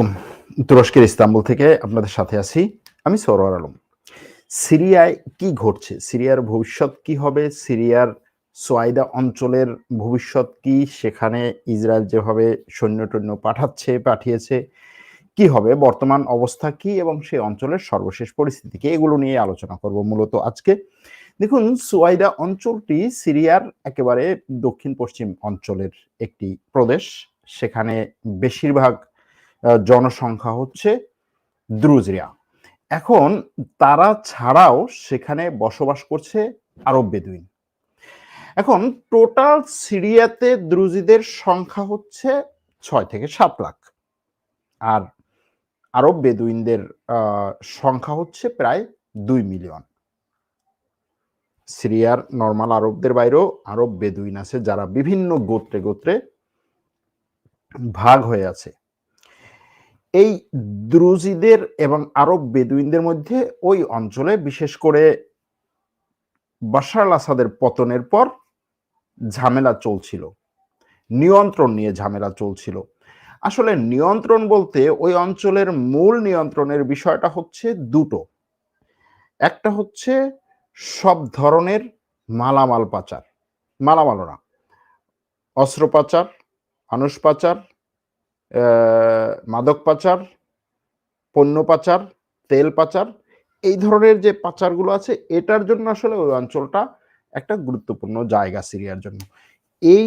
আলাইকুম তুরস্কের ইস্তাম্বুল থেকে আপনাদের সাথে আছি আমি সরোয়ার আলম। সিরিয়ায় কি ঘটছে? সিরিয়ার ভবিষ্যৎ কি হবে? সিরিয়ার সোয়াইদা অঞ্চলের ভবিষ্যৎ কি? সেখানে ইসরায়েল যেভাবে সৈন্য টৈন্য পাঠাচ্ছে, পাঠিয়েছে, কি হবে? বর্তমান অবস্থা কি? এবং সেই অঞ্চলের সর্বশেষ পরিস্থিতি কি? এগুলো নিয়ে আলোচনা করব মূলত আজকে। দেখুন, সোয়াইদা অঞ্চলটি সিরিয়ার একেবারে দক্ষিণ পশ্চিম অঞ্চলের একটি প্রদেশ। সেখানে বেশিরভাগ জনসংখ্যা হচ্ছে দ্রুজরিয়া। এখন তারা ছাড়াও সেখানে বসবাস করছে আরব বেদুইন। এখন টোটাল সিরিয়াতে দ্রুজিদের সংখ্যা হচ্ছে ছয় থেকে সাত লাখ। আর আরব বেদুইনদের সংখ্যা হচ্ছে প্রায় দুই মিলিয়ন। সিরিয়ার নর্মাল আরবদের বাইরেও আরব বেদুইন আছে যারা বিভিন্ন গোত্রে গোত্রে ভাগ হয়ে আছে। এই দ্রুজিদের এবং আরব বেদুইনদের মধ্যে ওই অঞ্চলে, বিশেষ করে বাশার আসাদের পতনের পর ঝামেলা চলছিল। নিয়ন্ত্রণ নিয়ে ঝামেলা চলছিল। আসলে নিয়ন্ত্রণ বলতে ওই অঞ্চলের মূল নিয়ন্ত্রণের বিষয়টা হচ্ছে দুটো। একটা হচ্ছে সব ধরনের মালামাল পাচার মালামালও না অস্ত্র পাচার মানুষ পাচার মাদক পাচার, পণ্য পাচার, তেল পাচার, এই ধরনের যে পাচারগুলো আছে, এটার জন্য আসলে ওই অঞ্চলটা একটা গুরুত্বপূর্ণ জায়গা সিরিয়ার জন্য। এই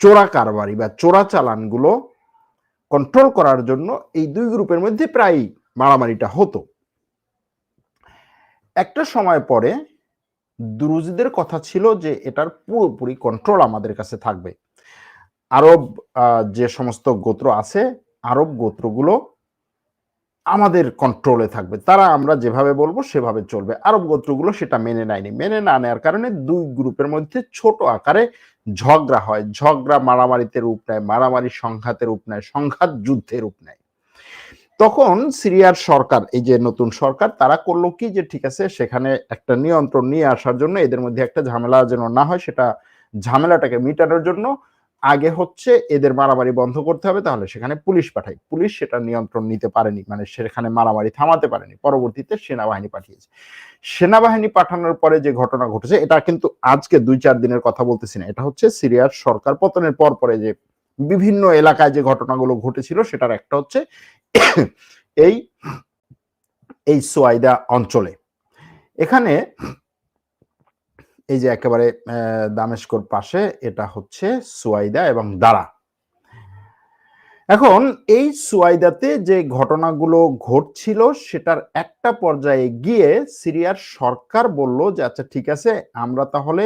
চোরা কারবারি বা চোরা চালানগুলো কন্ট্রোল করার জন্য এই দুই গ্রুপের মধ্যে প্রায় মারামারিটা হতো। একটা সময় পরে দ্রুজদের কথা ছিল যে, এটার পুরোপুরি কন্ট্রোল আমাদের কাছে থাকবে। আরব যে সমস্ত গোত্র আছে, আরব গোত্রগুলো আমাদের কন্ট্রোলে থাকবে। তারা আমরা যেভাবে বলব সেভাবে চলবে। আরব গোত্রগুলো সেটা মেনে নেয়নি। মেনে না নেওয়ার কারণে দুই গ্রুপের মধ্যে ছোট আকারে ঝগড়া হয়। ঝগড়া মারামারিতে রূপ নেয়, মারামারি সংঘাতের রূপ নেয়, সংঘাত যুদ্ধের রূপ নেয়। তখন সিরিয়ার সরকার, এই যে নতুন সরকার, তারা করল কি যে, ঠিক আছে, সেখানে একটা নিয়ন্ত্রণ নিয়ে আসার জন্য এদের মধ্যে একটা ঝামেলা যেন না হয়, সেটা ঝামেলাটাকে মিটানোর জন্য আগে হচ্ছে এদের মারামারি বন্ধ করতে হবে, তাহলে সেখানে পুলিশ পাঠাই। পুলিশ সেটা নিয়ন্ত্রণ নিতে পারেনি মানে সেখানে মারামারি থামাতে পারেনি। পরবর্তীতে সেনাবাহিনী পাঠিয়েছে। সেনাবাহিনী পাঠানোর পরে যে ঘটনা ঘটেছে, এটা কিন্তু আজকে দুই চার দিনের কথা বলতেছি না। এটা হচ্ছে সিরিয়ার সরকার পতনের পর পরে যে বিভিন্ন এলাকায় যে ঘটনাগুলো ঘটেছিল, সেটার একটা হচ্ছে এই এই সোয়াইদা অঞ্চলে। এখানে এই যে একেবারে আহ, দামেস্কর পাশে এটা হচ্ছে সুয়াইদা এবং দারা। এখন এই সুয়াইদাতে যে ঘটনাগুলো ঘটছিল সেটার একটা পর্যায়ে গিয়ে সিরিয়ার সরকার বলল যে আচ্ছা ঠিক আছে আমরা তাহলে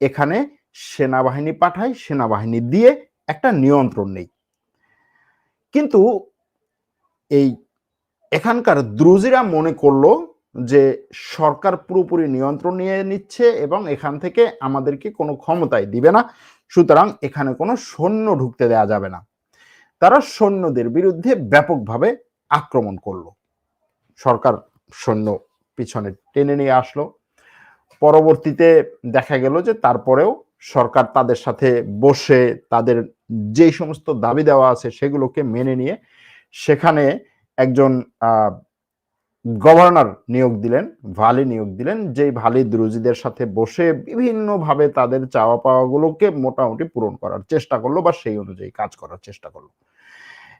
এখানে সেনাবাহিনী পাঠাই সেনাবাহিনী দিয়ে একটা নিয়ন্ত্রণ নেই। কিন্তু এই এখানকার দ্রুজিরা মনে করল যে সরকার পুরোপুরি নিয়ন্ত্রণ নিয়ে নিচ্ছে এবং এখান থেকে আমাদেরকে কোনো ক্ষমতায় দিবে না, সুতরাং এখানে কোনো সৈন্য ঢুকতে দেয়া যাবে না। তারা সৈন্যদের বিরুদ্ধে ব্যাপকভাবে আক্রমণ করল। সরকার সৈন্য পিছনে টেনে নিয়ে আসলো। পরবর্তীতে দেখা গেল যে তারপরেও সরকার তাদের সাথে বসে তাদের যেই সমস্ত দাবি দেওয়া আছে সেগুলোকে মেনে নিয়ে সেখানে একজন, আহ গভর্নর নিয়োগ দিলেন, ভালি নিয়োগ দিলেন, যেই ভালি দ্রুজিদের সাথে বসে বিভিন্নভাবে তাদের চাওয়া পাওয়াগুলোকে মোটামুটি পূরণ করার চেষ্টা করল বা সেই অনুযায়ী কাজ করার চেষ্টা করল।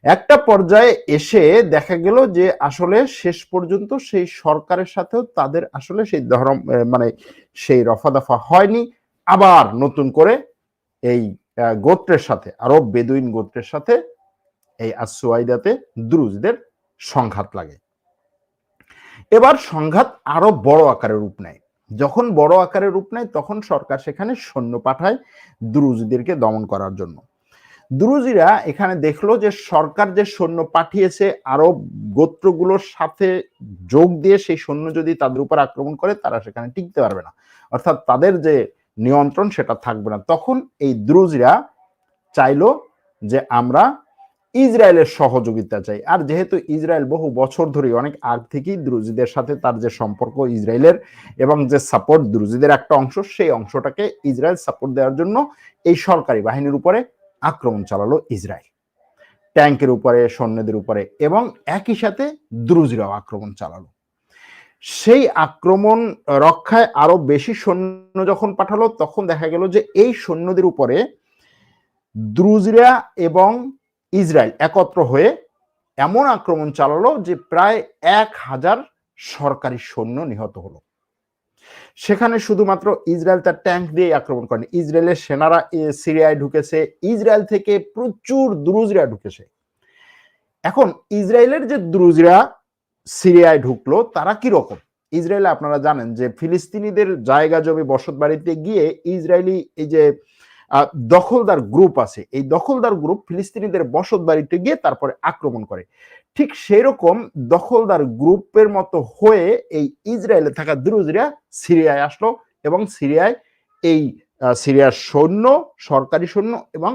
একটা পর্যায়ে এসে দেখা গেল যে আসলে শেষ পর্যন্ত সেই সরকারের সাথেও তাদের আসলে সেই ধর্ম মানে সেই রফা দফা হয়নি। আবার নতুন করে এই গোত্রের সাথে আরব বেদুইন গোত্রের সাথে এই আসুয়াইদাতে দ্রুজদের সংঘাত লাগে। এবার সংঘাত আরও বড় আকারে রূপ নেয়। যখন বড় আকারে রূপ নেয়, তখন সরকার সেখানে সৈন্য পাঠায় দ্রুজদেরকে দমন করার জন্য। দ্রুজিরা এখানে দেখল যে সরকার যে সৈন্য পাঠিয়েছে আরব গোত্রগুলোর সাথে যোগ দিয়ে সেই সৈন্য যদি তাদের উপর আক্রমণ করে, তারা সেখানে টিকতে পারবে না। অর্থাৎ তাদের যে নিয়ন্ত্রণ, সেটা থাকবে না। তখন এই দ্রুজিরা চাইলো যে আমরা ইসরায়েলের সহযোগিতা চাই। আর যেহেতু ইসরায়েল বহু বছর ধরে অনেক আগ থেকেই দ্রুজিদের সাথে তার যে সম্পর্ক ইসরায়েলের এবং যে সাপোর্ট দ্রুজিদের একটা অংশ, সেই অংশটাকে ইসরায়েল সাপোর্ট দেওয়ার জন্য এই সরকারি বাহিনীর উপরে আক্রমণ চালালো ইসরায়েল। ট্যাঙ্কের উপরে, সৈন্যদের উপরে এবং একই সাথে দ্রুজরাও আক্রমণ চালালো। সেই আক্রমণ রক্ষায় আরও বেশি সৈন্য যখন পাঠালো, তখন দেখা গেল যে এই সৈন্যদের উপরে দ্রুজরা এবং ইসরায়েল একত্র হয়ে এমন আক্রমণ চালালো যে প্রায় এক হাজার সরকারি সৈন্য নিহত হলো। সেখানে শুধুমাত্র ইসরায়েল তার ট্যাঙ্ক দিয়ে আক্রমণ করেনি। ইসরায়েলের সেনারা সিরিয়ায় ঢুকেছে, ইসরায়েল থেকে প্রচুর দ্রুজরা ঢুকেছে। এখন ইসরায়েলের যে দ্রুজরা সিরিয়ায় ঢুকলো, তারা কি রকম? ইসরায়েলে আপনারা জানেন যে ফিলিস্তিনিদের জায়গা জমি বসত বাড়িতে গিয়ে ইসরায়েলি এই যে দখলদার গ্রুপ আছে। এই দখলদার গ্রুপ ফিলিস্তিনিদের বসত বাড়িতে গিয়ে তারপরে আক্রমণ করে। ঠিক সেই রকম দখলদার গ্রুপের মতো হয়ে এই ইসরায়েলে থাকা দ্রুজরা সিরিয়ায় আসলো এবং সিরিয়ায় এই সিরিয়ার সৈন্য, সরকারি সৈন্য এবং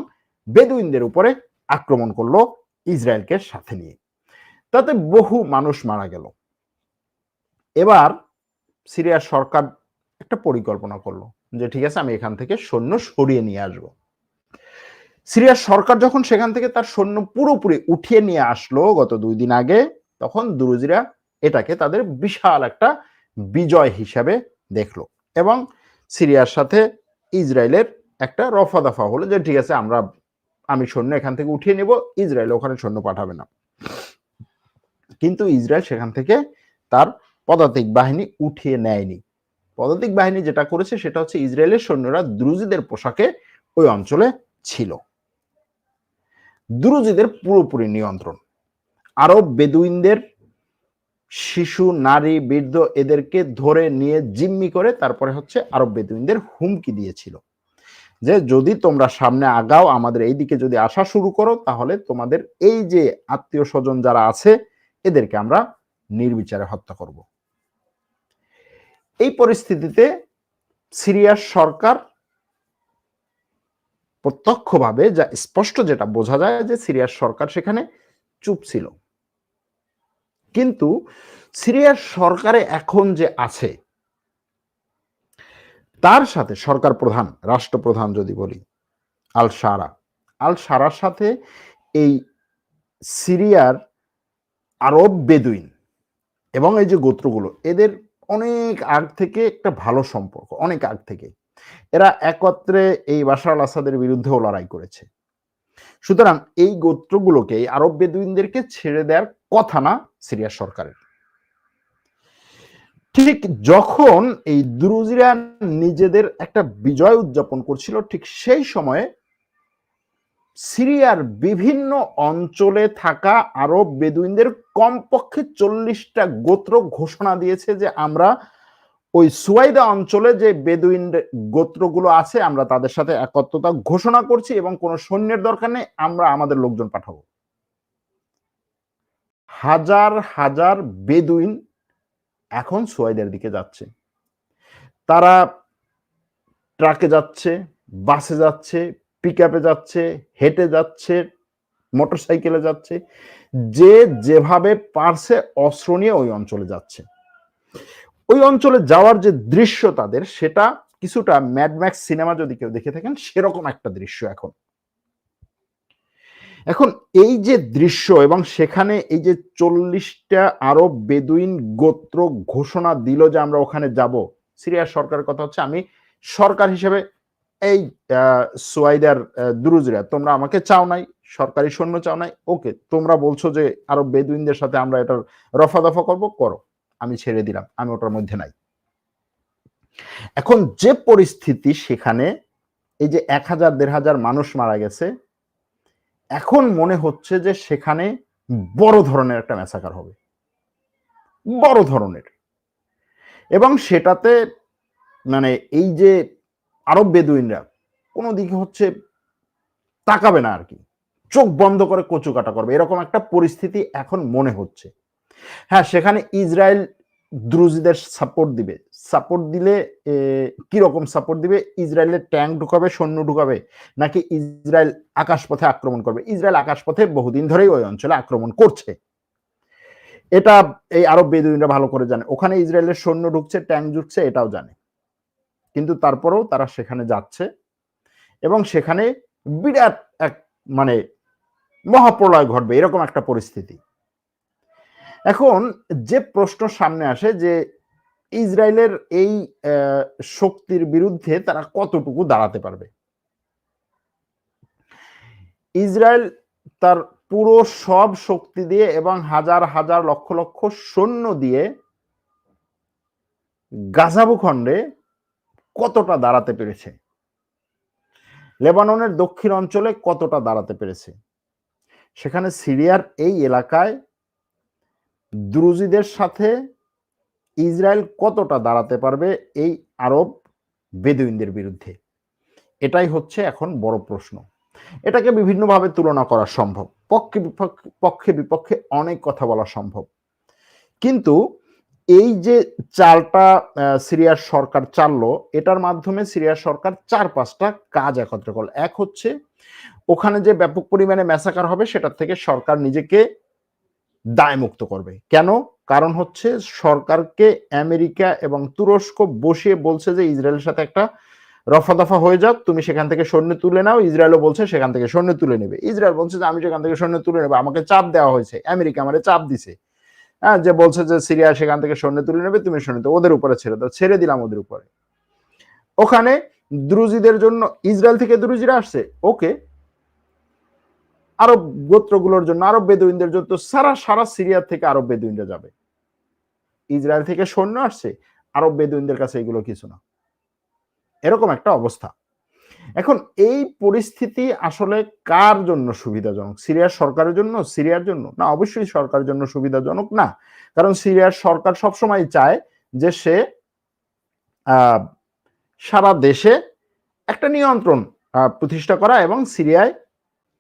বেদুইনদের উপরে আক্রমণ করল ইসরায়েলকে সাথে নিয়ে। তাতে বহু মানুষ মারা গেল। এবার সিরিয়ার সরকার একটা পরিকল্পনা করল। যে ঠিক আছে, আমি এখান থেকে সৈন্য সরিয়ে নিয়ে আসব। সিরিয়ার সরকার যখন সেখান থেকে তার সৈন্য পুরোপুরি উঠিয়ে নিয়ে আসলো গত দুই দিন আগে, তখন দুরুজিরা এটাকে তাদের বিশাল একটা বিজয় হিসাবে দেখল এবং সিরিয়ার সাথে ইসরায়েলের একটা রফা দফা হলো যে ঠিক আছে, আমরা, আমি সৈন্য এখান থেকে উঠিয়ে নেব, ইসরায়েল ওখানে সৈন্য পাঠাবে না। কিন্তু ইসরায়েল সেখান থেকে তার পদাতিক বাহিনী উঠিয়ে নেয়নি। পদাতিক বাহিনী যেটা করেছে সেটা হচ্ছে ইসরায়েলের সৈন্যরা দ্রুজিদের পোশাকে ওই অঞ্চলে ছিল। দ্রুজিদের পুরোপুরি নিয়ন্ত্রণ। আরব বেদুইনদের শিশু, নারী, বৃদ্ধ এদেরকে ধরে নিয়ে জিম্মি করে তারপরে হচ্ছে আরব বেদুইনদের হুমকি দিয়েছিল। যে যদি তোমরা সামনে আগাও, আমাদের এই দিকে যদি আসা শুরু করো, তাহলে তোমাদের এই যে আত্মীয় স্বজন যারা আছে, এদেরকে আমরা নির্বিচারে হত্যা করব। এই পরিস্থিতিতে সিরিয়ার সরকার প্রত্যক্ষভাবে যা স্পষ্ট যেটা বোঝা যায় যে সিরিয়ার সরকার সেখানে চুপ ছিল। কিন্তু সিরিয়ার সরকারে এখন যে আছে, তার সাথে সরকার প্রধান, রাষ্ট্রপ্রধান যদি বলি, আল সারা, আল সারার সাথে এই সিরিয়ার আরব বেদুইন এবং এই যে গোত্রগুলো, এদের অনেক আগ থেকে একটা ভালো সম্পর্ক, অনেক আগ থেকে এরা একত্রে এই বাশার আল আসাদের বিরুদ্ধেও লড়াই করেছে। সুতরাং এই গোত্রগুলোকে, এই আরব বেদুইনদেরকে ছেড়ে দেওয়ার কথা না সিরিয়া সরকারের। ঠিক যখন এই দ্রুজিরা নিজেদের একটা বিজয় উদযাপন করছিল, ঠিক সেই সময়ে সিরিয়ার বিভিন্ন অঞ্চলে থাকা আরব বেদুইনদের কমপক্ষে চল্লিশটা গোত্র ঘোষণা দিয়েছে যে আমরা ওই সুয়াইদা অঞ্চলে যে বেদুইন গোত্রগুলো আছে, আমরা তাদের সাথে একত্রতা ঘোষণা করছি এবং কোনো সৈন্যের দরকার নেই, আমরা আমাদের লোকজন পাঠাবো। হাজার হাজার বেদুইন এখন সুয়াইদের দিকে যাচ্ছে। তারা ট্রাকে যাচ্ছে, বাসে যাচ্ছে পিক যাচ্ছে, হেঁটে যাচ্ছে মোটর সাইকেলে যাচ্ছে, যে যেভাবে পারছে অস্ত্র নিয়ে ওই অঞ্চলে যাচ্ছে। ওই অঞ্চলে যাওয়ার যে দৃশ্য তাদের, সেটা কিছুটা ম্যাডম্যাক্স সিনেমা যদি কেউ দেখে থাকেন, সেরকম একটা দৃশ্য এখন। এখন এই যে দৃশ্য এবং সেখানে এই যে চল্লিশটা আরব বেদুইন গোত্র ঘোষণা দিল যে আমরা ওখানে যাব, সিরিয়ার সরকারের কথা হচ্ছে, আমি সরকার হিসেবে এই সোয়াইদার দুরুজরা তোমরা আমাকে চাও নাই, সরকারি সৈন্য চাও নাই, ওকে, তোমরা বলছো যে আরও বেদুইনদের সাথে আমরা এটার রফা দফা করব, করো, আমি ছেড়ে দিলাম, আমি ওটার মধ্যে নাই। এখন যে পরিস্থিতি সেখানে, এই যে এক হাজার, দেড় হাজার মানুষ মারা গেছে, এখন মনে হচ্ছে যে সেখানে বড় ধরনের একটা ম্যাসাকার হবে। বড় ধরনের। এবং সেটাতে মানে এই যে আরব বেদুইনরা কোনো দিকে হচ্ছে তাকাবে না আর কি চোখ বন্ধ করে কচু কাটা করবে। এরকম একটা পরিস্থিতি এখন মনে হচ্ছে। হ্যাঁ সেখানে ইসরায়েল দ্রুজিদের সাপোর্ট দিবে। সাপোর্ট দিলে কি রকম সাপোর্ট দিবে? ইসরায়েলের ট্যাঙ্ক ঢুকাবে, সৈন্য ঢুকাবে? নাকি ইসরায়েল আকাশপথে আক্রমণ করবে? ইসরায়েল আকাশপথে বহুদিন ধরেই ওই অঞ্চলে আক্রমণ করছে। এটা এই আরব বেদুইনরা ভালো করে জানে। ওখানে ইসরায়েলের সৈন্য ঢুকছে ট্যাঙ্ক ঢুকছে, এটাও জানে। কিন্তু তারপরেও তারা সেখানে যাচ্ছে এবং সেখানে বিরাট এক মানে মহাপ্রলয় ঘটবে, এরকম একটা পরিস্থিতি। এখন যে প্রশ্ন সামনে আসে যে ইসরায়েলের এই শক্তির বিরুদ্ধে তারা কতটুকু দাঁড়াতে পারবে? ইসরায়েল তার পুরো সব শক্তি দিয়ে এবং হাজার হাজার লক্ষ লক্ষ সৈন্য দিয়ে গাজা ভূখণ্ডে কতটা দাঁড়াতে পেরেছে? লেবাননের দক্ষিণ অঞ্চলে কতটা দাঁড়াতে পেরেছে? সেখানে সিরিয়ার এই এলাকায় দ্রুজিদের সাথে ইসরায়েল কতটা দাঁড়াতে পারবে এই আরব বেদুইনদের বিরুদ্ধে? এটাই হচ্ছে এখন বড় প্রশ্ন। এটাকে বিভিন্নভাবে তুলনা করা সম্ভব। পক্ষে বিপক্ষে পক্ষে বিপক্ষে অনেক কথা বলা সম্ভব। কিন্তু এই যে চালটা সিরিয়ার সরকার চাললো, এটার মাধ্যমে সিরিয়ার সরকার চার পাঁচটা কাজ একত্র করল। এক হচ্ছে, ওখানে যে ব্যাপক পরিমাণে ম্যাসাকার হবে, সেটার থেকে সরকার নিজেকে দায় মুক্ত করবে। কেন? কারণ হচ্ছে, সরকারকে আমেরিকা এবং তুরস্ক বসিয়ে বলছে যে, ইসরায়েলের সাথে একটা রফা দফা হয়ে যাক, তুমি সেখান থেকে সৈন্য তুলে নাও। ইসরায়েলও বলছে, সেখান থেকে সৈন্য তুলে নেবে। ইসরায়েল বলছে যে, আমি সেখান থেকে সৈন্য তুলে নেব। আমাকে চাপ দেওয়া হয়েছে। আমেরিকা আমারে চাপ দিছে। হ্যাঁ যে বলছে যে সিরিয়া সেখান থেকে সৈন্য তুলে নেবে, তুমি সৈন্য ওদের উপরে ছেড়ে দাও, ছেড়ে দিলাম ওদের উপরে। ওখানে দ্রুজিদের জন্য, ইসরায়েল থেকে দ্রুজিরা আসছে, ওকে। আরব গোত্রগুলোর জন্য, আরব বেদুইনদের জন্য সারা সারা সিরিয়া থেকে আরব বেদুইনরা যাবে। ইসরায়েল থেকে সৈন্য আসছে, আরব বেদুইনদের কাছে এগুলো কিছু না। এরকম একটা অবস্থা। এখন এই পরিস্থিতি আসলে কার জন্য সুবিধাজনক? সিরিয়ার সরকারের জন্য? সিরিয়ার জন্য? না, অবশ্যই সরকারের জন্য সুবিধাজনক না। কারণ সিরিয়ার সরকার সবসময় চায় যে সে সারা দেশে একটা নিয়ন্ত্রণ প্রতিষ্ঠা করা এবং সিরিয়ায়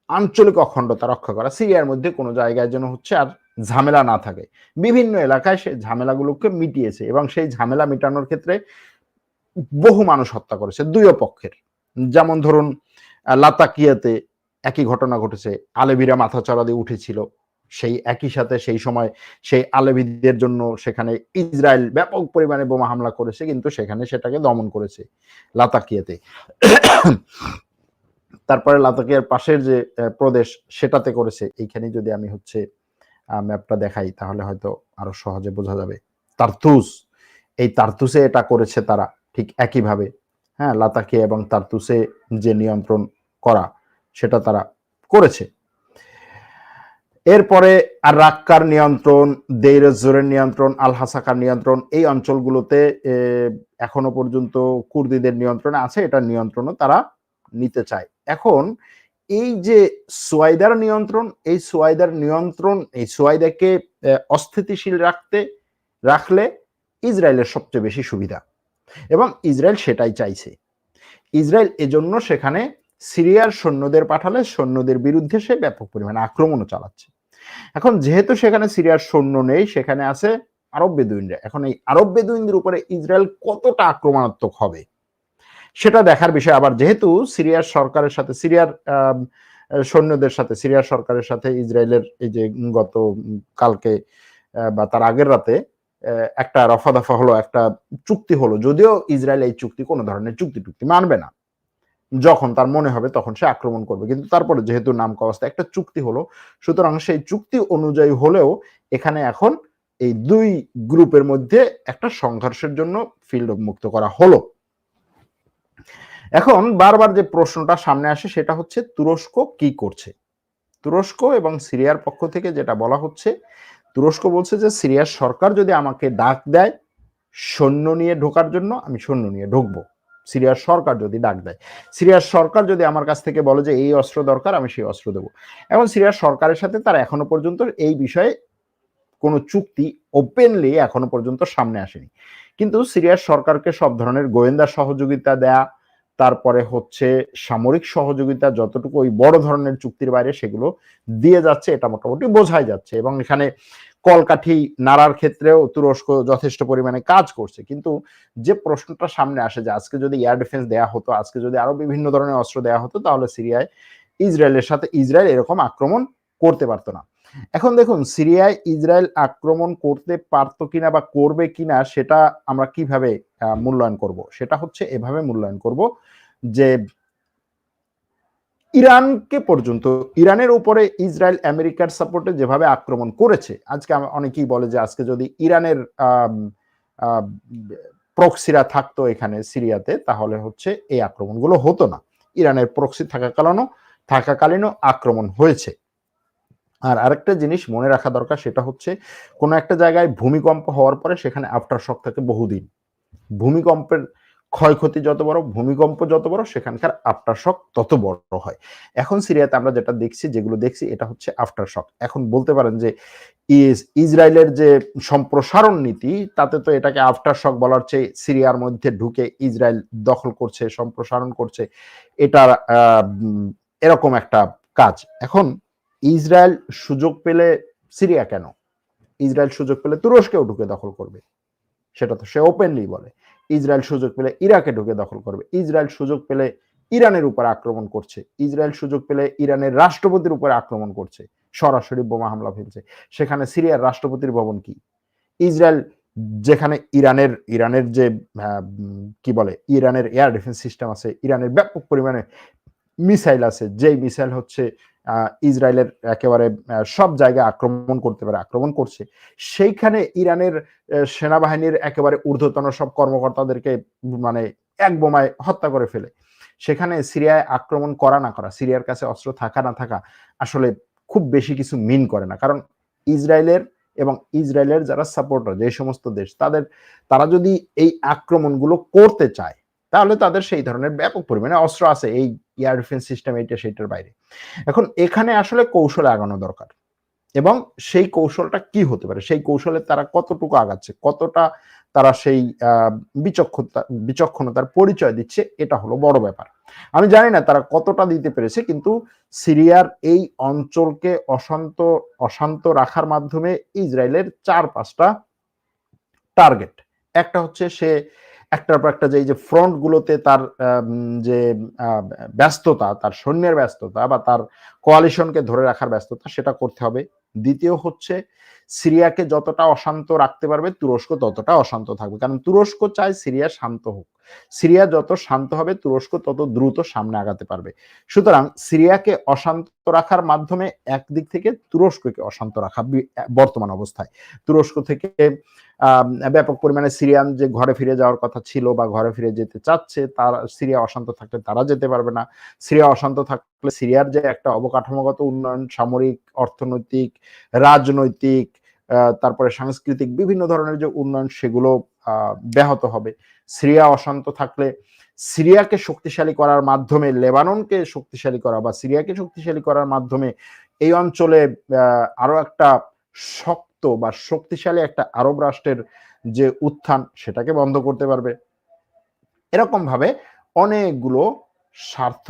আঞ্চলিক অখণ্ডতা রক্ষা করা। সিরিয়ার মধ্যে কোনো জায়গায় যেন হচ্ছে আর ঝামেলা না থাকে। বিভিন্ন এলাকায় সে ঝামেলাগুলোকে মিটিয়েছে এবং সেই ঝামেলা মেটানোর ক্ষেত্রে বহু মানুষ হত্যা করেছে, দুই পক্ষের। যেমন ধরুন লাতাকিয়াতে একই ঘটনা ঘটেছে। আলেবিরা মাথা চড়া দিয়ে উঠেছিল। সেই একই সাথে সেই সময় সেই আলেবিদের জন্য সেখানে ইসরায়েল ব্যাপক পরিমাণে বোমা হামলা করেছে, কিন্তু সেখানে সেটাকে দমন করেছে লাতাকিয়াতে। তারপরে লাতাকিয়ার পাশের যে প্রদেশ সেটাতে করেছে। এইখানে যদি আমি হচ্ছে ম্যাপটা দেখাই, তাহলে হয়তো আরও সহজে বোঝা যাবে। তারতুস, এই তারতুসে এটা করেছে তারা, ঠিক একইভাবে। হ্যাঁ লাতাকে এবং তারতুসে যে নিয়ন্ত্রণ করা সেটা তারা করেছে। এরপরে আর রাক্কার নিয়ন্ত্রণ দেইরজোরের নিয়ন্ত্রণ আল হাসাকার নিয়ন্ত্রণ, এই অঞ্চলগুলোতে এখনও পর্যন্ত কুর্দিদের নিয়ন্ত্রণে আছে এটা নিয়ন্ত্রণও তারা নিতে চায়। এখন এই যে সোয়াইদার নিয়ন্ত্রণ, এই সোয়াইদার নিয়ন্ত্রণ, এই সোয়াইদাকে অস্থিতিশীল রাখতে, রাখলে ইসরায়েলের সবচেয়ে বেশি সুবিধা। এবং ইসরায়েল সেটাই চাইছে। ইসরায়েল এজন্য সেখানে সিরিয়ার সৈন্যদের পাঠালে সৈন্যদের বিরুদ্ধে সে ব্যাপক পরিমাণে আক্রমণও চালাচ্ছে। এখন যেহেতু সেখানে সিরিয়ার সৈন্য নেই, সেখানে আছে আরব বেদুইনরা। এখন এই আরব বেদুইনদের উপরে ইসরায়েল কতটা আক্রমণাত্মক হবে, সেটা দেখার বিষয়। আবার যেহেতু সিরিয়ার সরকারের সাথে, সিরিয়ার সৈন্যদের সাথে, সিরিয়ার সরকারের সাথে ইসরায়েলের এই যে গত কালকে বা তার আগের রাতে একটা রফা দফা হলো, একটা চুক্তি হলো। যদিও ইসরায়েল এই চুক্তি কোনো ধরনের চুক্তি টুক্তি মানবে না। যখন তার মনে হবে তখন সে আক্রমণ করবে। কিন্তু তারপরে যেহেতু নামক অবস্থা একটা চুক্তি হলো, সুতরাং সেই চুক্তি অনুযায়ী হলেও এখানে এখন এই দুই গ্রুপের মধ্যে একটা সংঘর্ষের জন্য ফিল্ড মুক্ত করা হলো। এখন বারবার যে প্রশ্নটা সামনে আসে সেটা হচ্ছে তুরস্ক কি করছে? তুরস্ক এবং সিরিয়ার পক্ষ থেকে যেটা বলা হচ্ছে তুরস্ক বলছে যে, সিরিয়ার সরকার যদি আমাকে ডাক দেয় সৈন্য নিয়ে ঢোকার জন্য, আমি সৈন্য নিয়ে ঢুকবো। সিরিয়ার সরকার যদি ডাক দেয়। সিরিয়ার সরকার যদি আমার কাছ থেকে বলে যে, এই অস্ত্র দরকার, আমি সেই অস্ত্র দেবো। এখন সিরিয়ার সরকারের সাথে তার এখনও পর্যন্ত এই বিষয়ে কোনো চুক্তি ওপেনলি এখনও পর্যন্ত সামনে আসেনি। কিন্তু সিরিয়ার সরকারকে সব ধরনের গোয়েন্দা সহযোগিতা দেয়া তারপরে হচ্ছে সামরিক সহযোগিতা যতটুকু ওই বড় ধরনের চুক্তির বাইরে সেগুলো দিয়ে যাচ্ছে, এটা মোটামুটি বোঝাই যাচ্ছে। এবং এখানে কলকাঠি, নাড়ার ক্ষেত্রেও তুরস্ক যথেষ্ট পরিমাণে কাজ করছে। কিন্তু যে প্রশ্নটা সামনে আসে যে আজকে যদি এয়ার ডিফেন্স দেয়া হতো, আজকে যদি আরও বিভিন্ন ধরনের অস্ত্র দেয়া হতো, তাহলে সিরিয়ায় ইসরায়েলের সাথে ইসরায়েল এরকম আক্রমণ করতে পারতো না। এখন দেখুন, সিরিয়ায় ইসরায়েল আক্রমণ করতে পারতো কিনা বা করবে কিনা সেটা আমরা কীভাবে মূল্যায়ন করব? সেটা হচ্ছে এভাবে মূল্যায়ন করব যে ইরানকে পর্যন্ত, ইরানের উপরে ইসরায়েল আমেরিকার সাপোর্টে যেভাবে আক্রমণ করেছে, আজকে অনেকেই বলে যে আজকে যদি ইরানের প্রক্সিরা থাকতো এখানে সিরিয়াতে, তাহলে হচ্ছে এই আক্রমণগুলো হতো না। ইরানের প্রক্সি থাকাকালীনও থাকাকালীনও আক্রমণ হয়েছে। আর আরেকটা জিনিস মনে রাখা দরকার, সেটা হচ্ছে কোনো একটা জায়গায় ভূমিকম্প হওয়ার পরে সেখানে আফটার শক থাকে বহুদিন। ভূমিকম্পের ক্ষয়ক্ষতি যত বড়, ভূমিকম্প যত বড়, সেখানকার আফটার শক তত বড় হয়। এখন সিরিয়াতে আমরা যেটা দেখছি, যেগুলো দেখছি, এটা হচ্ছে আফটার শক এখন বলতে পারেন যে ইসরায়েলের যে সম্প্রসারণ নীতি, তাতে তো এটাকে আফটার শক বলার চেয়ে সিরিয়ার মধ্যে ঢুকে ইসরায়েল দখল করছে, সম্প্রসারণ করছে এটা এরকম একটা কাজ। এখন ইসরায়েল সুযোগ পেলে সিরিয়া কেন? ইসরায়েল সুযোগ পেলে তুরস্কেও ঢুকে দখল করবে। সেটা তো সে ওপেনলি বলে। ইসরায়েল সুযোগ পেলে ইরাকে ঢুকে দখল করবে। ইসরায়েল সুযোগ পেলে ইরানের উপর আক্রমণ করছে। ইসরায়েল সুযোগ পেলে ইরানের রাষ্ট্রপতির উপর আক্রমণ করছে। সরাসরি বোমা হামলা ফেলছে। সেখানে সিরিয়ার রাষ্ট্রপতির ভবন কি? ইসরায়েল যেখানে ইরানের ইরানের যে কি বলে, ইরানের এয়ার ডিফেন্স সিস্টেম আছে, ইরানের ব্যাপক পরিমাণে মিসাইল আছে, যেই মিসাইল হচ্ছে ইসরায়েলের একেবারে সব জায়গায় আক্রমণ করতে পারে, আক্রমণ করছে। সেইখানে ইরানের সেনাবাহিনীর একেবারে ঊর্ধ্বতন সব কর্মকর্তাদেরকে মানে এক বোমায় হত্যা করে ফেলে। সেখানে সিরিয়ায় আক্রমণ করা না করা, সিরিয়ার কাছে অস্ত্র থাকা না থাকা আসলে খুব বেশি কিছু মিন করে না। কারণ ইসরায়েলের এবং ইসরায়েলের যারা সাপোর্টার, যে সমস্ত দেশ, তাদের, তারা যদি এই আক্রমণগুলো করতে চায়, তাহলে তাদের সেই ধরনের ব্যাপক পরিমাণে অস্ত্র আছে। এই এয়ার ডিফেন্স সিস্টেম এইটা সেইটার বাইরে। এখন এখানে আসলে কৌশলে আগানো দরকার। এবং সেই কৌশলটা কি হতে পারে? সেই কৌশলে তারা কতটুকু আগাচ্ছে? কতটা তারা সেই বিচক্ষণতা, বিচক্ষণতার পরিচয় দিচ্ছে? এটা হলো বড় ব্যাপার। আমি জানি না তারা কতটা দিতে পেরেছে, কিন্তু সিরিয়ার এই অঞ্চলকে অশান্ত অশান্ত রাখার মাধ্যমে ইসরায়েলের চার পাঁচটা টার্গেট একটা হচ্ছে সে একটার পর একটা যে, এই যে ফ্রন্ট গুলোতে তার যে ব্যস্ততা, তার সৈন্যের ব্যস্ততা বা তার কোয়ালিশনকে ধরে রাখার ব্যস্ততা, সেটা করতে হবে। দ্বিতীয় হচ্ছে সিরিয়াকে যতটা অশান্ত রাখতে পারবে, তুরস্ক ততটা অশান্ত থাকবে। কারণ তুরস্ক চায় সিরিয়া শান্ত হোক। সিরিয়া যত শান্ত হবে, তুরস্ক তত দ্রুত সামনে আগাতে পারবে। সুতরাং সিরিয়াকে অশান্ত রাখার মাধ্যমে একদিক থেকে তুরস্ককে অশান্ত রাখা বর্তমান অবস্থায়। তুরস্ক থেকে ব্যাপক পরিমাণে সিরিয়ান যে ঘরে ফিরে যাওয়ার কথা ছিল বা ঘরে ফিরে যেতে চাচ্ছে, তার, সিরিয়া অশান্ত থাকলে তারা যেতে পারবে না। সিরিয়া অশান্ত থাকলে সিরিয়ার যে একটা অবকাঠামোগত উন্নয়ন, সামরিক, অর্থনৈতিক, রাজনৈতিক তারপরে সাংস্কৃতিক বিভিন্ন ধরনের যে উন্নয়ন সেগুলো ব্যাহত হবে। সিরিয়া অশান্ত থাকলে সিরিয়াকে শক্তিশালী করার মাধ্যমে, লেবাননকে শক্তিশালী করা বা সিরিয়াকে শক্তিশালী করার মাধ্যমে এই অঞ্চলে আরও একটা শক্ত বা শক্তিশালী একটা আরব রাষ্ট্রের যে উত্থান সেটাকে বন্ধ করতে পারবে। এরকম ভাবে অনেকগুলো স্বার্থ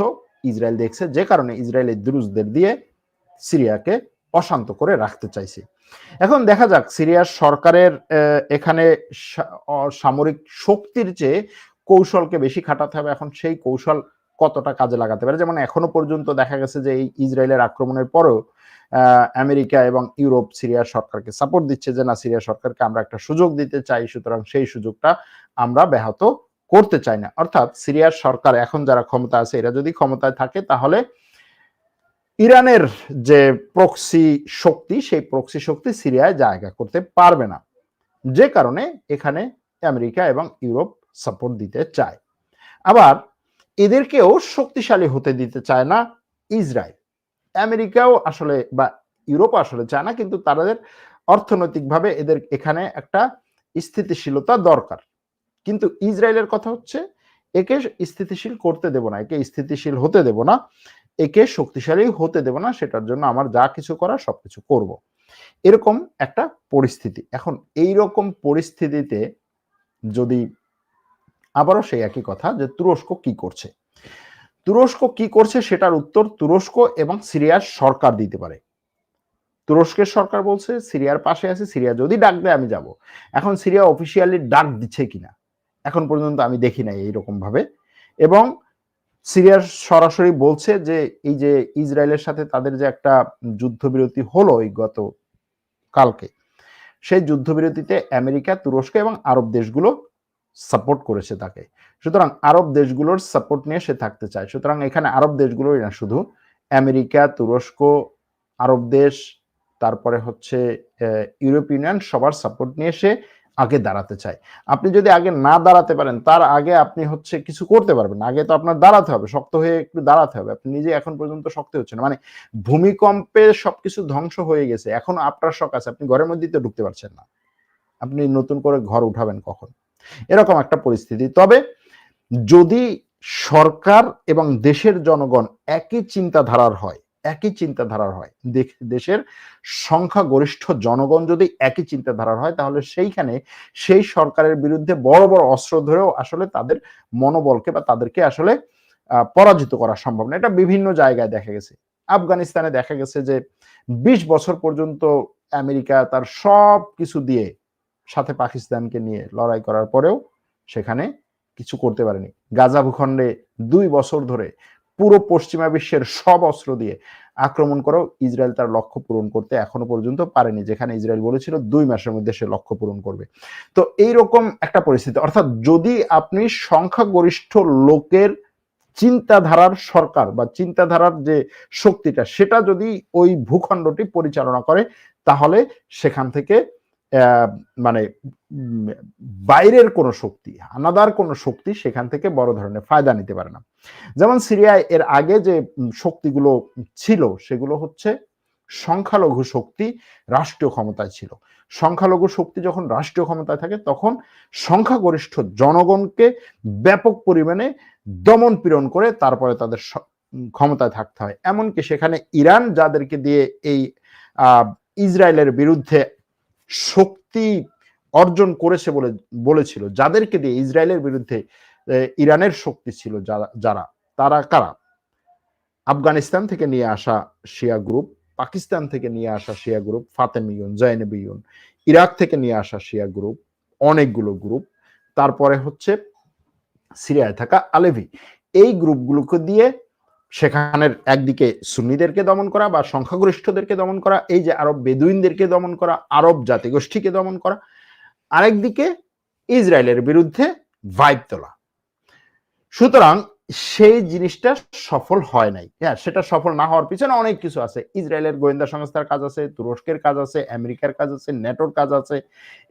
ইসরায়েল দেখছে, যে কারণে ইসরায়েলের দুরুজদের দিয়ে সিরিয়াকে অশান্ত করে রাখতে চাইছে। এখন দেখা যাক, সিরিয়ার সরকারের এখানে সামরিক শক্তির চেয়ে কৌশলকে বেশি খাটাতে হবে। এখন সেই কৌশল কতটা কাজে লাগাতে পারে? যেমন এখনও পর্যন্ত দেখা গেছে যে এই ইসরায়েলের আক্রমণের পরেও আমেরিকা এবং ইউরোপ সিরিয়ার সরকারকে সাপোর্ট দিচ্ছে যে, না সিরিয়া সরকারকে আমরা একটা সুযোগ দিতে চাই, সুতরাং সেই সুযোগটা আমরা ব্যাহত করতে চাই না। অর্থাৎ সিরিয়ার সরকার এখন যারা ক্ষমতা আছে, এরা যদি ক্ষমতায় থাকে, তাহলে ইরানের যে প্রক্সি শক্তি, সেই প্রক্সি শক্তি সিরিয়ায় জায়গা করতে পারবে না। যে কারণে এখানে আমেরিকা এবং ইউরোপ সাপোর্ট দিতে চায়। আবার এদেরকেও শক্তিশালী হতে দিতে চায় না ইসরায়েল। আমেরিকাও আসলে বা ইউরোপ আসলে চায় না, কিন্তু তাদের অর্থনৈতিকভাবে এদের এখানে একটা স্থিতিশীলতা দরকার। কিন্তু ইসরায়েলের কথা হচ্ছে, একে স্থিতিশীল করতে দেব না, একে স্থিতিশীল হতে দেব না। একে শক্তিশালী হতে দেব না, সেটার জন্য আমার যা কিছু করার সবকিছু করব। এরকম একটা পরিস্থিতি। এখন এই রকম পরিস্থিতিতে যদি আবারও সেই একই কথা যে তুরস্ক কি করছে? তুরস্ক কি করছে সেটার উত্তর তুরস্ক এবং সিরিয়ার সরকার দিতে পারে। তুরস্কের সরকার বলছে, সিরিয়ার পাশে আছে, সিরিয়া যদি ডাক দেয় আমি যাব। এখন সিরিয়া অফিসিয়ালি ডাক দিচ্ছে কিনা? এখন পর্যন্ত আমি দেখি নাই এইরকম ভাবে এবং সিরিয়ার সরাসরি বলছে যে এই যে ইসরায়েলের সাথে তাদের যে একটা যুদ্ধবিরতি হলো এই গত কালকে, সেই যুদ্ধবিরতিতে আমেরিকা, তুরস্ক এবং আরব দেশগুলো সাপোর্ট করেছে তাকে। সুতরাং আরব দেশগুলোর সাপোর্ট নিয়ে সে থাকতে চায়। সুতরাং এখানে আরব দেশগুলোই না, শুধু আমেরিকা, তুরস্ক, আরব দেশ, তারপরে হচ্ছে ইউরোপ ইউনিয়ন সবার সাপোর্ট নিয়ে সে আগে দাঁড়াতে চায়। আপনি যদি আগে না দাঁড়াতে পারেন, তার আগে আপনি হচ্ছে কিছু করতে পারবেন আগে তো আপনার দাঁড়াতে হবে, শক্ত হয়ে একটু দাঁড়াতে হবে। আপনি নিজে এখন পর্যন্ত শক্ত হচ্ছে না। মানে ভূমিকম্পে সবকিছু ধ্বংস হয়ে গেছে, এখন আপনার শখ আছে, আপনি ঘরের মধ্যেই তো ঢুকতে পারছেন না। আপনি নতুন করে ঘর উঠাবেন কখন? এরকম একটা পরিস্থিতি। তবে যদি সরকার এবং দেশের জনগণ একই চিন্তাধারার হয় একই চিন্তাধারার হয়। দেশের সংখ্যাগরিষ্ঠ জনগণ যদি একই চিন্তাধারার হয়, তাহলে সেইখানে সেই সরকারের বিরুদ্ধে বড় বড় অস্ত্র ধরেও আসলে তাদের মনোবলকে বা তাদেরকে আসলে পরাজিত করা সম্ভব না। এটা বিভিন্ন জায়গায় দেখা গেছে। আফগানিস্তানে দেখা গেছে যে ২০ বছর পর্যন্ত আমেরিকা তার সব কিছু দিয়ে সাথে পাকিস্তানকে নিয়ে লড়াই করার পরেও সেখানে কিছু করতে পারেনি। গাজা ভূখণ্ডে দুই বছর ধরে পুরো পশ্চিমা বিশ্বের সব অস্ত্র দিয়ে আক্রমণ করেও ইসরায়েল তার লক্ষ্য পূরণ করতে এখনও পর্যন্ত পারেনি, যেখানে ইসরায়েল বলেছিল দুই মাসের মধ্যে সে লক্ষ্য পূরণ করবে। তো এইরকম একটা পরিস্থিতি। অর্থাৎ যদি আপনি সংখ্যাগরিষ্ঠ লোকের চিন্তাধারার সরকার বা চিন্তাধারার যে শক্তিটা, সেটা যদি ওই ভূখণ্ডটি পরিচালনা করে, তাহলে সেখান থেকে মানে বাইরের কোনো শক্তি আনাদার কোনো শক্তি সেখান থেকে বড় ধরনের ফায়দা নিতে পারে না। যেমন সিরিয়ায় এর আগে যে শক্তিগুলো ছিল সেগুলো হচ্ছে সংখ্যালঘু শক্তি রাষ্ট্রীয় ক্ষমতায় ছিল। সংখ্যালঘু শক্তি যখন রাষ্ট্রীয় ক্ষমতায় থাকে তখন সংখ্যাগরিষ্ঠ জনগণকে ব্যাপক পরিমাণে দমন পীড়ন করে তারপরে তাদের ক্ষমতায় থাকতে হয়। এমনকি সেখানে ইরান যাদেরকে দিয়ে এই ইসরায়েলের বিরুদ্ধে শক্তি অর্জন করেছে বলে বলেছিল। যাদেরকে দিয়ে ইসরায়েলের বিরুদ্ধে ইরানের শক্তি ছিল যারা যারা, তারা কারা? আফগানিস্তান থেকে নিয়ে আসা শিয়া গ্রুপ, পাকিস্তান থেকে নিয়ে আসা শিয়া গ্রুপ, ফাতেমিউন, জয়নবিউন, ইরাক থেকে নিয়ে আসা শিয়া গ্রুপ, অনেকগুলো গ্রুপ, তারপরে হচ্ছে সিরিয়ায় থাকা আলেভি। এই গ্রুপগুলোকে দিয়ে সেখানের একদিকে সুন্নিদেরকে দমন করা বা সংখ্যাগরিষ্ঠদেরকে দমন করা, এই যে আরব বেদুইনদেরকে দমন করা, আরব জাতিগোষ্ঠীকে দমন করা, আরেকদিকে ইসরায়েলের বিরুদ্ধে ভাইব তোলা। সুতরাং সেই জিনিসটা সফল হয় নাই। হ্যাঁ সেটা সফল না হওয়ার পিছনে অনেক কিছু আছে। ইসরায়েলের গোয়েন্দা সংস্থার কাজ আছে, তুরস্কের কাজ আছে, আমেরিকার কাজ আছে, নেটোর কাজ আছে,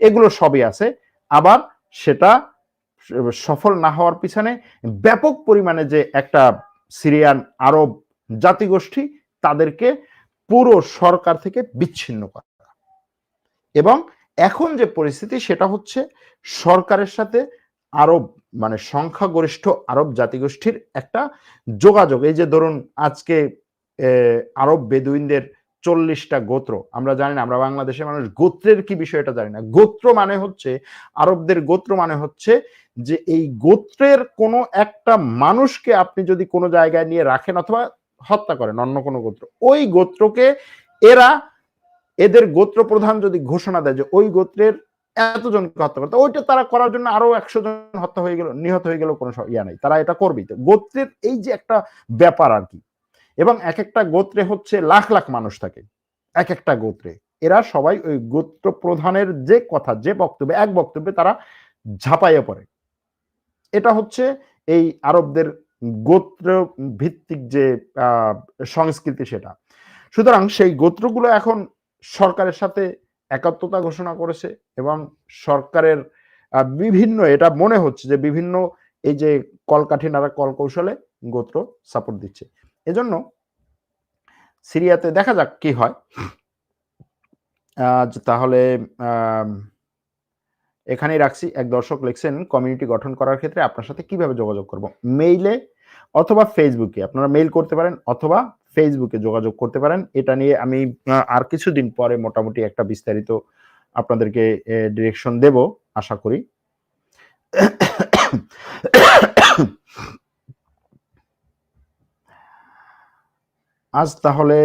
এগুলো সবই আছে। আবার সেটা সফল না হওয়ার পিছনে ব্যাপক পরিমাণে যে একটা সিরিয়ান আরব জাতিগোষ্ঠী তাদেরকে পুরো সরকার থেকে বিচ্ছিন্ন করা। এবং এখন যে পরিস্থিতি সেটা হচ্ছে সরকারের সাথে আরব মানে সংখ্যাগরিষ্ঠ আরব জাতিগোষ্ঠীর একটা যোগাযোগ। এই যে ধরুন আজকে আরব বেদুইনদের চল্লিশটা গোত্র। আমরা জানি না, আমরা বাংলাদেশের মানুষ গোত্রের কি বিষয়টা জানি না। গোত্র মানে হচ্ছে, আরবদের গোত্র মানে হচ্ছে যে এই গোত্রের কোনো একটা মানুষকে আপনি যদি কোনো জায়গায় নিয়ে রাখেন অথবা হত্যা করেন, অন্য কোনো গোত্র, ওই গোত্রকে এরা, এদের গোত্র প্রধান যদি ঘোষণা দেয় যে ওই গোত্রের এতজনকে হত্যা করতে ওইটা তারা করার জন্য আরও একশো জন হত্যা হয়ে গেল, নিহত হয়ে গেল, কোনো ইয়া নাই। তারা এটা করবেই। তো গোত্রের এই যে একটা ব্যাপার আর কি এবং এক একটা গোত্রে হচ্ছে লাখ লাখ মানুষ থাকে। এক একটা গোত্রে। এরা সবাই ওই গোত্র প্রধানের যে কথা, যে বক্তব্য, এক বক্তব্যে তারা ঝাঁপাইয়ে পড়ে। এটা হচ্ছে এই আরবদের গোত্র ভিত্তিক যে সংস্কৃতি সেটা। সুতরাং সেই গোত্রগুলো এখন সরকারের সাথে একাত্মতা ঘোষণা করেছে এবং সরকারের বিভিন্ন, এটা মনে হচ্ছে যে বিভিন্ন এই যে কলকাঠি নারা কল কৌশলে গোত্র সাপোর্ট দিচ্ছে। এজন্য সিরিয়াতে দেখা যাক কি হয়। তাহলে এখানেই রাখছি। এক দর্শক লিখছেন, কমিউনিটি গঠন করার ক্ষেত্রে আপনার সাথে কীভাবে যোগাযোগ করব? মেইলে অথবা ফেসবুকে আপনারা মেইল করতে পারেন অথবা ফেসবুকে যোগাযোগ করতে পারেন। এটা নিয়ে আমি আর কিছুদিন পরে মোটামুটি একটা বিস্তারিত আপনাদেরকে ডিরেকশন দেব, আশা করি। আজ তাহলে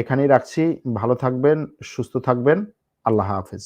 এখানেই রাখছি। ভালো থাকবেন সুস্থ থাকবেন। আল্লাহ হাফেজ।